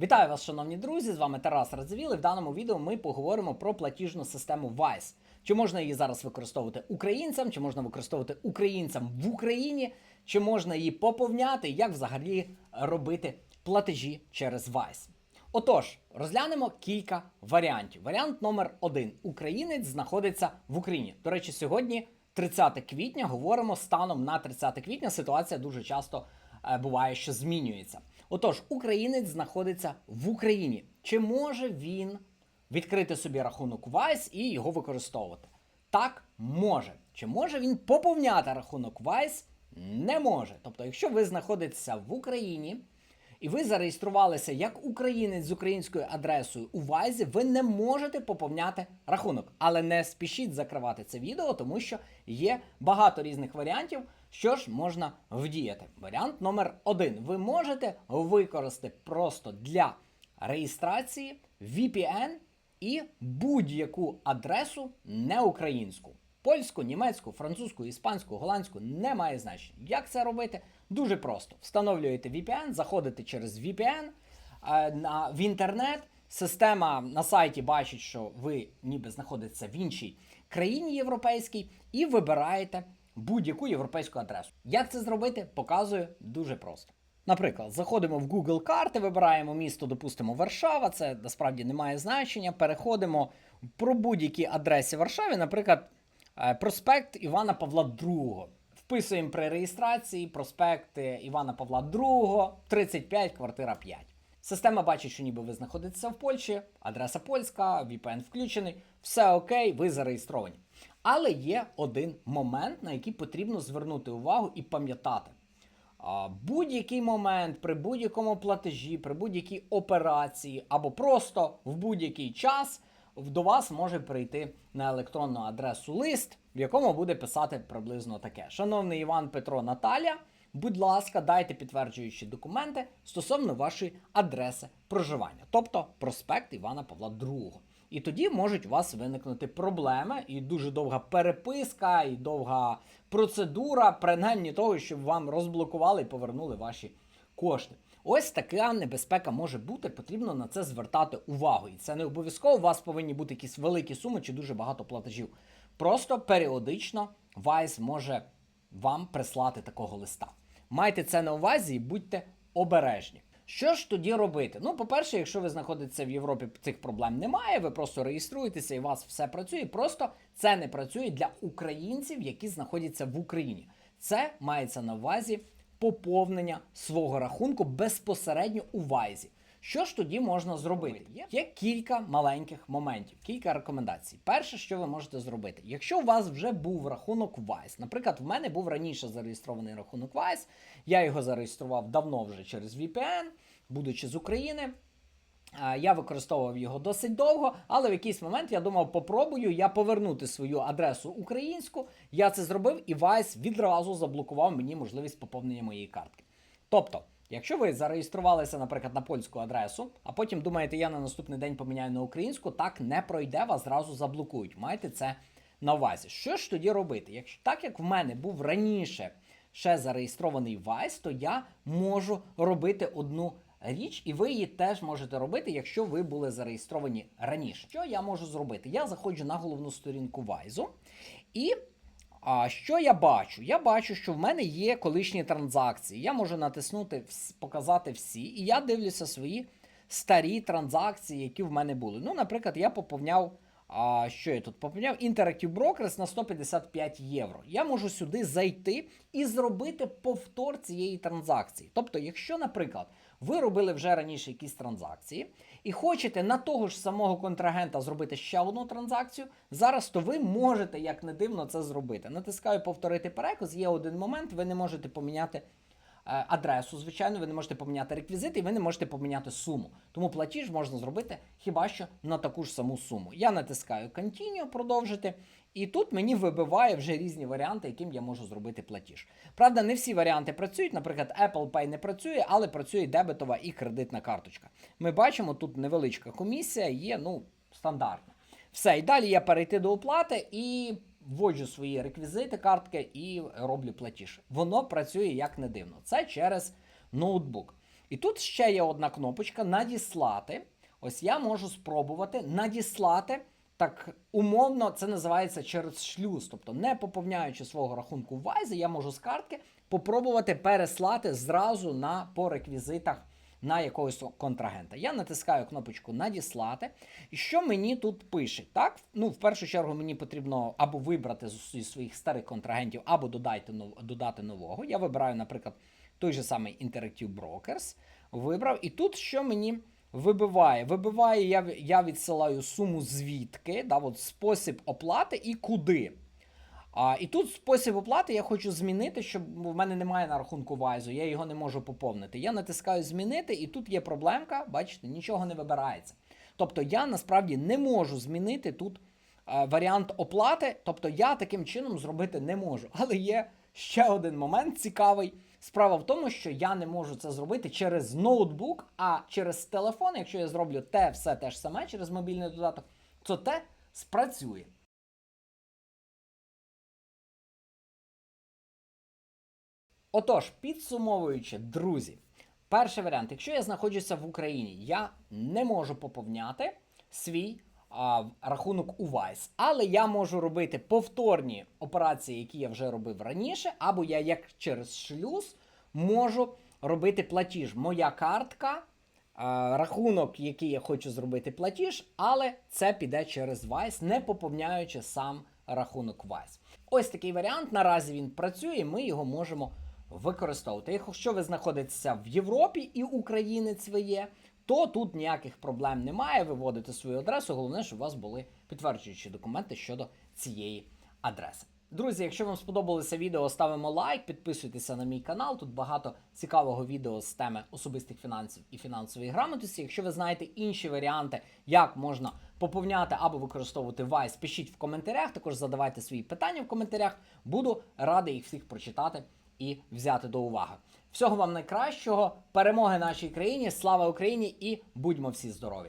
Вітаю вас, шановні друзі! З вами Тарас Радзивіл. і В даному відео ми поговоримо про платіжну систему Wise. Чи можна її зараз використовувати українцям, чи можна використовувати українцям в Україні, чи можна її поповняти, як взагалі робити платежі через Wise. Отож, розглянемо кілька варіантів. Варіант номер один: Українець знаходиться в Україні. До речі, сьогодні, 30 квітня, говоримо станом на 30 квітня. Ситуація дуже часто е, буває, що змінюється. Отож, українець знаходиться в Україні. Чи може він відкрити собі рахунок Wise і його використовувати? Так, може. Чи може він поповняти рахунок Wise? Не може. Тобто, якщо ви знаходитеся в Україні і ви зареєструвалися як українець з українською адресою у Вайзі, ви не можете поповняти рахунок. Але не спішіть закривати це відео, тому що є багато різних варіантів, що ж можна вдіяти. Варіант номер один. Ви можете використати просто для реєстрації VPN і будь-яку адресу не українську. Польську, німецьку, французьку, іспанську, голландську не має значення. Як це робити? Дуже просто. Встановлюєте VPN, заходите через VPN е, на, в інтернет. Система на сайті бачить, що ви ніби знаходитеся в іншій країні європейській, і вибираєте будь-яку європейську адресу. Як це зробити, показую дуже просто. Наприклад, заходимо в Google карти, вибираємо місто, допустимо, Варшава. Це насправді не має значення. Переходимо про будь-які адреси Варшави, наприклад, е, проспект Івана Павла II. Вписуємо при реєстрації проспект е, Івана Павла II, 35, квартира 5. Система бачить, що ніби ви знаходитеся в Польщі, адреса польська, VPN включений, все окей, ви зареєстровані. Але є один момент, на який потрібно звернути увагу і пам'ятати. Будь-який момент при будь-якому платежі, при будь-якій операції або просто в будь-який час до вас може прийти на електронну адресу лист, в якому буде писати приблизно таке: Шановний Іван Петро Наталя, будь ласка, дайте підтверджуючі документи стосовно вашої адреси проживання, тобто проспект Івана Павла II. І тоді можуть у вас виникнути проблеми, і дуже довга переписка, і довга процедура, принаймні того, щоб вам розблокували і повернули ваші кошти. Ось така небезпека може бути, потрібно на це звертати увагу. І це не обов'язково у вас повинні бути якісь великі суми чи дуже багато платежів. Просто періодично Vice може вам прислати такого листа. Майте це на увазі і будьте обережні. Що ж тоді робити? Ну, по-перше, якщо ви знаходитеся в Європі, цих проблем немає. Ви просто реєструєтеся і у вас все працює. Просто це не працює для українців, які знаходяться в Україні. Це мається на увазі поповнення свого рахунку безпосередньо у Вайзі. Що ж тоді можна зробити? Є, кілька маленьких моментів, кілька рекомендацій. Перше, що ви можете зробити, якщо у вас вже був рахунок Wise, наприклад, в мене був раніше зареєстрований рахунок Wise, я його зареєстрував давно вже через VPN, будучи з України. Я використовував його досить довго, але в якийсь момент я думав, попробую я повернути свою адресу українську. Я це зробив, і Vice відразу заблокував мені можливість поповнення моєї картки. Тобто, якщо ви зареєструвалися, наприклад, на польську адресу, а потім думаєте, я на наступний день поміняю на українську, так не пройде, вас зразу заблокують. Майте це на увазі. Що ж тоді робити? Якщо так як в мене був раніше ще зареєстрований Vice, то я можу робити одну річ, і ви її теж можете робити, якщо ви були зареєстровані раніше. Що я можу зробити? Я заходжу на головну сторінку Вайзу, і а, що я бачу? Я бачу, що в мене є колишні транзакції. Я можу натиснути показати всі, і я дивлюся свої старі транзакції, які в мене були. Ну, наприклад, я поповняв. А що я тут поповняв? Interactive Brokers на 155 євро. Я можу сюди зайти і зробити повтор цієї транзакції. Тобто, якщо, наприклад, ви робили вже раніше якісь транзакції і хочете на того ж самого контрагента зробити ще одну транзакцію, зараз то ви можете, як не дивно, це зробити. Натискаю повторити переказ. Є один момент, ви не можете поміняти адресу, звичайно, ви не можете поміняти реквізити, і ви не можете поміняти суму. Тому платіж можна зробити хіба що на таку ж саму суму. Я натискаю Continue, продовжити, і тут мені вибиває вже різні варіанти, яким я можу зробити платіж. Правда, не всі варіанти працюють. Наприклад, Apple Pay не працює, але працює дебетова і кредитна карточка. Ми бачимо, тут невеличка комісія, є ну, стандартна. Все, і далі я перейти до оплати і вводжу свої реквізити картки і роблю платіж. Воно працює як не дивно. Це через ноутбук. І тут ще є одна кнопочка надіслати. Ось я можу спробувати надіслати. Так, умовно, це називається через шлюз. Тобто, не поповняючи свого рахунку в Вайзі, я можу з картки попробувати переслати зразу на по реквізитах на якогось контрагента. Я натискаю кнопочку надіслати. І що мені тут пише? Так, ну в першу чергу мені потрібно або вибрати зі своїх старих контрагентів, або додати додати нового. Я вибираю, наприклад, той же самий Interactive Brokers. Вибрав. І тут що мені вибиває? Вибиває, я, я відсилаю суму звідки, да, от спосіб оплати і куди. А, і тут спосіб оплати я хочу змінити, щоб в мене немає на рахунку Вайзу, я його не можу поповнити. Я натискаю змінити, і тут є проблемка, бачите, нічого не вибирається. Тобто я насправді не можу змінити тут е, варіант оплати, тобто я таким чином зробити не можу. Але є ще один момент цікавий. Справа в тому, що я не можу це зробити через ноутбук, а через телефон, якщо я зроблю те все те ж саме через мобільний додаток, то те спрацює. Отож, підсумовуючи, друзі, перший варіант, якщо я знаходжуся в Україні, я не можу поповняти свій а, рахунок у Vice, але я можу робити повторні операції, які я вже робив раніше, або я як через шлюз можу робити платіж. Моя картка, рахунок, який я хочу зробити платіж, але це піде через Vice, не поповняючи сам рахунок Vice. Ось такий варіант. Наразі він працює, ми його можемо використовувати. Якщо ви знаходитеся в Європі і українець ви є, то тут ніяких проблем немає. Ви вводите свою адресу. Головне, щоб у вас були підтверджуючі документи щодо цієї адреси. Друзі, якщо вам сподобалося відео, ставимо лайк, підписуйтеся на мій канал. Тут багато цікавого відео з теми особистих фінансів і фінансової грамотності. Якщо ви знаєте інші варіанти, як можна поповняти або використовувати Vice, пишіть в коментарях. Також задавайте свої питання в коментарях. Буду радий їх всіх прочитати і взяти до уваги. Всього вам найкращого, перемоги нашій країні, слава Україні і будьмо всі здорові!